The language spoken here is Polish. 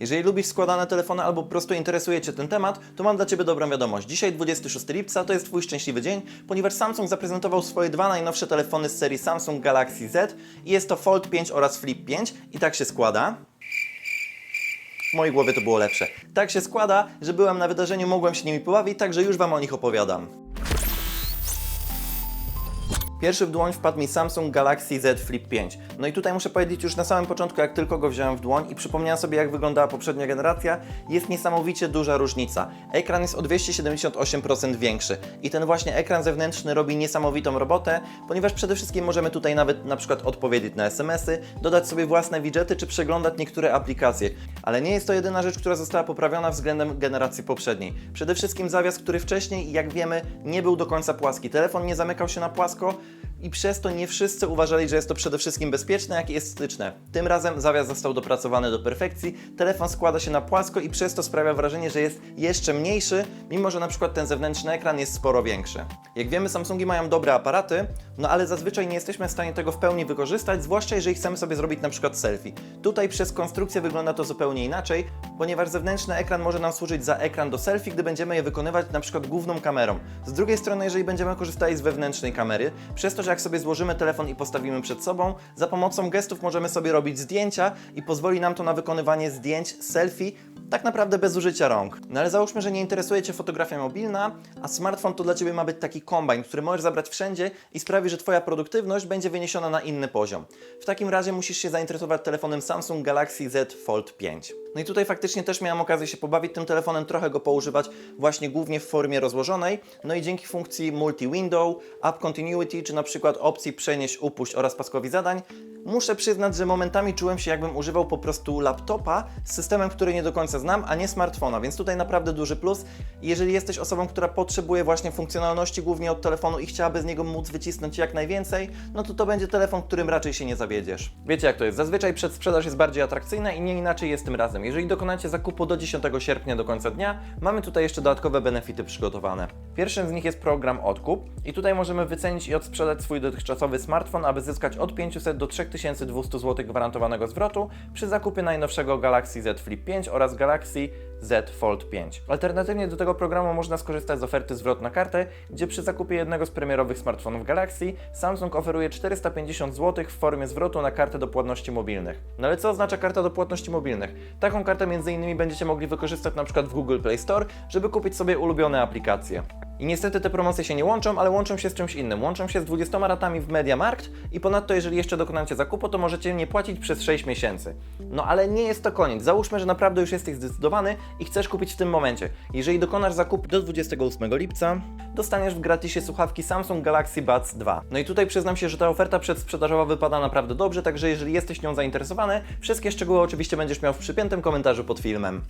Jeżeli lubisz składane telefony albo po prostu interesuje Cię ten temat, to mam dla Ciebie dobrą wiadomość. Dzisiaj 26 lipca to jest Twój szczęśliwy dzień, ponieważ Samsung zaprezentował swoje dwa najnowsze telefony z serii Samsung Galaxy Z i jest to Fold 5 oraz Flip 5 i tak się składa. W mojej głowie to było lepsze. Tak się składa, że byłem na wydarzeniu, mogłem się nimi pobawić, także już Wam o nich opowiadam. Pierwszy w dłoń wpadł mi Samsung Galaxy Z Flip 5. No i tutaj muszę powiedzieć już na samym początku, jak tylko go wziąłem w dłoń i przypomniałem sobie, jak wyglądała poprzednia generacja, jest niesamowicie duża różnica. Ekran jest o 278% większy i ten właśnie ekran zewnętrzny robi niesamowitą robotę, ponieważ przede wszystkim możemy tutaj nawet na przykład odpowiedzieć na SMS-y, dodać sobie własne widgety czy przeglądać niektóre aplikacje. Ale nie jest to jedyna rzecz, która została poprawiona względem generacji poprzedniej. Przede wszystkim zawias, który wcześniej, jak wiemy, nie był do końca płaski. Telefon nie zamykał się na płasko, i przez to nie wszyscy uważali, że jest to przede wszystkim bezpieczne, jak i estetyczne. Tym razem zawias został dopracowany do perfekcji, telefon składa się na płasko i przez to sprawia wrażenie, że jest jeszcze mniejszy, mimo że na przykład ten zewnętrzny ekran jest sporo większy. Jak wiemy, Samsungi mają dobre aparaty, no ale zazwyczaj nie jesteśmy w stanie tego w pełni wykorzystać, zwłaszcza jeżeli chcemy sobie zrobić na przykład selfie. Tutaj przez konstrukcję wygląda to zupełnie inaczej, ponieważ zewnętrzny ekran może nam służyć za ekran do selfie, gdy będziemy je wykonywać na przykład główną kamerą. Z drugiej strony, jeżeli będziemy korzystali z wewnętrznej kamery, przez to, że jak sobie złożymy telefon i postawimy przed sobą, za pomocą gestów możemy sobie robić zdjęcia i pozwoli nam to na wykonywanie zdjęć selfie tak naprawdę bez użycia rąk. No ale załóżmy, że nie interesuje Cię fotografia mobilna, a smartfon to dla Ciebie ma być taki kombajn, który możesz zabrać wszędzie i sprawi, że Twoja produktywność będzie wyniesiona na inny poziom. W takim razie musisz się zainteresować telefonem Samsung Galaxy Z Fold 5. No i tutaj faktycznie też miałem okazję się pobawić tym telefonem, trochę go poużywać właśnie głównie w formie rozłożonej, no i dzięki funkcji multi-window, App Continuity, czy na przykład opcji przenieść, upuść oraz paskowi zadań, muszę przyznać, że momentami czułem się jakbym używał po prostu laptopa z systemem, który nie do końca znam, a nie smartfona, więc tutaj naprawdę duży plus. Jeżeli jesteś osobą, która potrzebuje właśnie funkcjonalności głównie od telefonu i chciałaby z niego móc wycisnąć jak najwięcej, no to to będzie telefon, którym raczej się nie zawiedziesz. Wiecie jak to jest, zazwyczaj przedsprzedaż jest bardziej atrakcyjna i nie inaczej jest tym razem. Jeżeli dokonacie zakupu do 10 sierpnia do końca dnia, mamy tutaj jeszcze dodatkowe benefity przygotowane. Pierwszym z nich jest program Odkup i tutaj możemy wycenić i odsprzedać swój dotychczasowy smartfon, aby zyskać od 500 do 3200 zł gwarantowanego zwrotu przy zakupie najnowszego Galaxy Z Flip 5 oraz Galaxy Z Fold 5. Alternatywnie do tego programu można skorzystać z oferty zwrot na kartę, gdzie przy zakupie jednego z premierowych smartfonów Galaxy Samsung oferuje 450 zł w formie zwrotu na kartę do płatności mobilnych. No ale co oznacza karta do płatności mobilnych? Taką kartę m.in. będziecie mogli wykorzystać przykład w Google Play Store, żeby kupić sobie ulubione aplikacje. I niestety te promocje się nie łączą, ale łączą się z czymś innym. Łączą się z 20 ratami w MediaMarkt i ponadto jeżeli jeszcze dokonacie zakupu, to możecie nie płacić przez 6 miesięcy. No ale nie jest to koniec. Załóżmy, że naprawdę już jesteś zdecydowany i chcesz kupić w tym momencie. Jeżeli dokonasz zakupu do 28 lipca, dostaniesz w gratisie słuchawki Samsung Galaxy Buds 2. No i tutaj przyznam się, że ta oferta przedsprzedażowa wypada naprawdę dobrze, także jeżeli jesteś nią zainteresowany, wszystkie szczegóły oczywiście będziesz miał w przypiętym komentarzu pod filmem.